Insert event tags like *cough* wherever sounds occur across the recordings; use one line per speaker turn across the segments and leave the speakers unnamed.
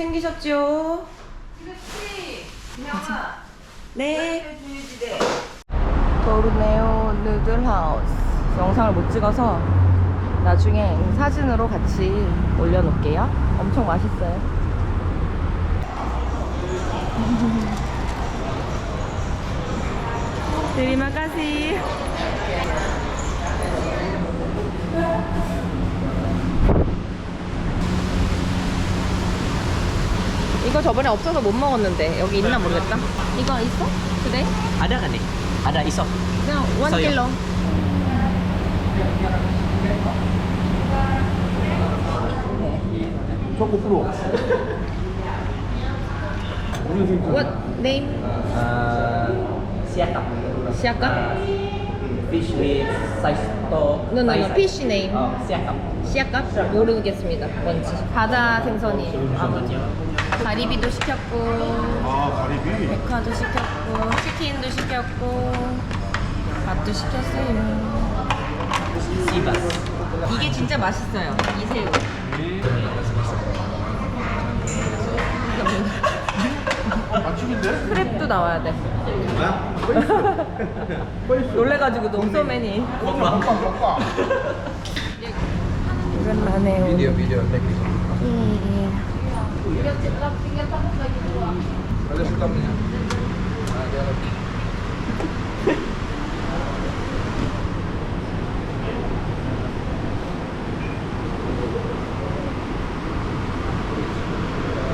챙기셨죠?
그렇지. 그냥아.
네. 도르네오 누들 하우스 영상을 못 찍어서 나중에 사진으로 같이 올려놓을게요. 엄청 맛있어요. *laughs* 드리마까시. 이거 저번에 없어서 못 먹었는데 여기 있나 모르겠다. 이거 있어? 그래?
Ada kan nih? Ada isok.
그냥 원. 킬로.
초코 프로.
What name?
Uh, siakap.
시아까?
Fish with size to.
No, no, no.
size.
Fish name.
Oh, siakap.
시아까? 모르겠습니다. 뭔지. 바다 생선이. 가리비도 시켰고,
아 가리비.
백화도 시켰고, 치킨도 시켰고, 밥도 시켰어요.
Sibas.
이게 진짜 맛있어요. 이 새우.
맛집인데?
크랩도 나와야 돼. 놀래가지고 농소맨이.
먹방 먹방.
오랜만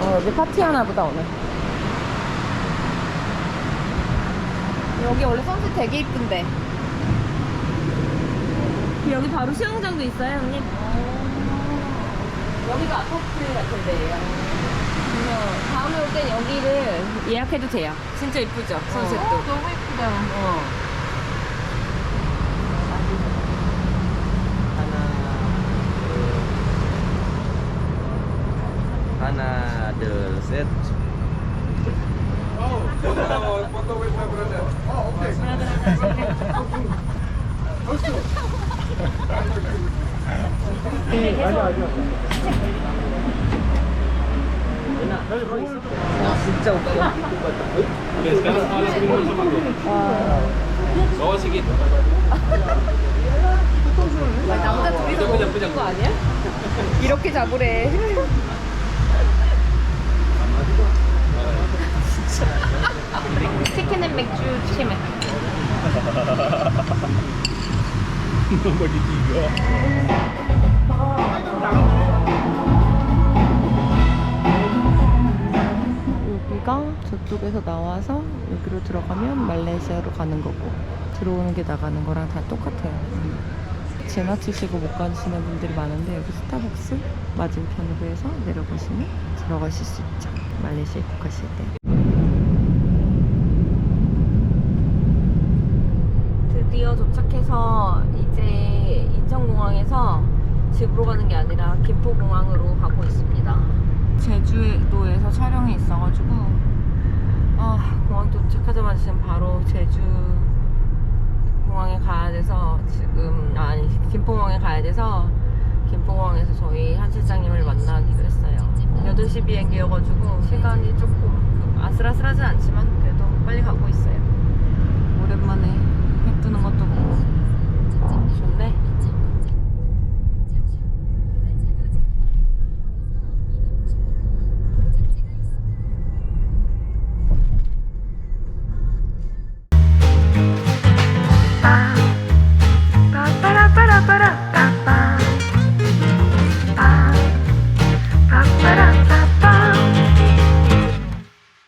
어, 파티하나 보다, 오늘. 여기 원래 선수 되게 이쁜데. 여기 바로 수영장도 있어요, 형님. 여기가 아파트 같은 데예요. 그래서 다음에 올 땐 여기를 예약해도 돼요. 진짜 이쁘죠, 선셋도.
너무 예쁘다.
어.
The set.
foto with my brother. Oh, okay.
진짜 웃겨. 와. 남자 둘이서 너무 웃긴 거 아니야? 이렇게 잡으래. 치킨 앤 맥주 치맥. 여기가 저쪽에서 나와서 여기로 들어가면 말레이시아로 가는 거고 들어오는 게 나가는 거랑 다 똑같아요. 지나치시고 못 가시는 분들이 많은데 여기 스타벅스 맞은편으로 해서 내려가시면 들어가실 수 있죠. 말레이시아 입국하실 때. 드디어 도착해서 이제 인천공항에서 집으로 가는 게 아니라 김포공항으로 가고 있습니다. 제주도에서 촬영이 있어가지고 아 공항 도착하자마자 지금 바로 제주 공항에 가야 돼서 지금 아, 아니 김포공항에 가야 돼서 김포공항에서 저희 한 실장님을 만나기로 했어요. 8시 비행기여가지고 시간이 조금 아슬아슬하진 않지만 그래도 빨리 가고 있어요. 오랜만에 해 뜨는 것도 보고 좋네.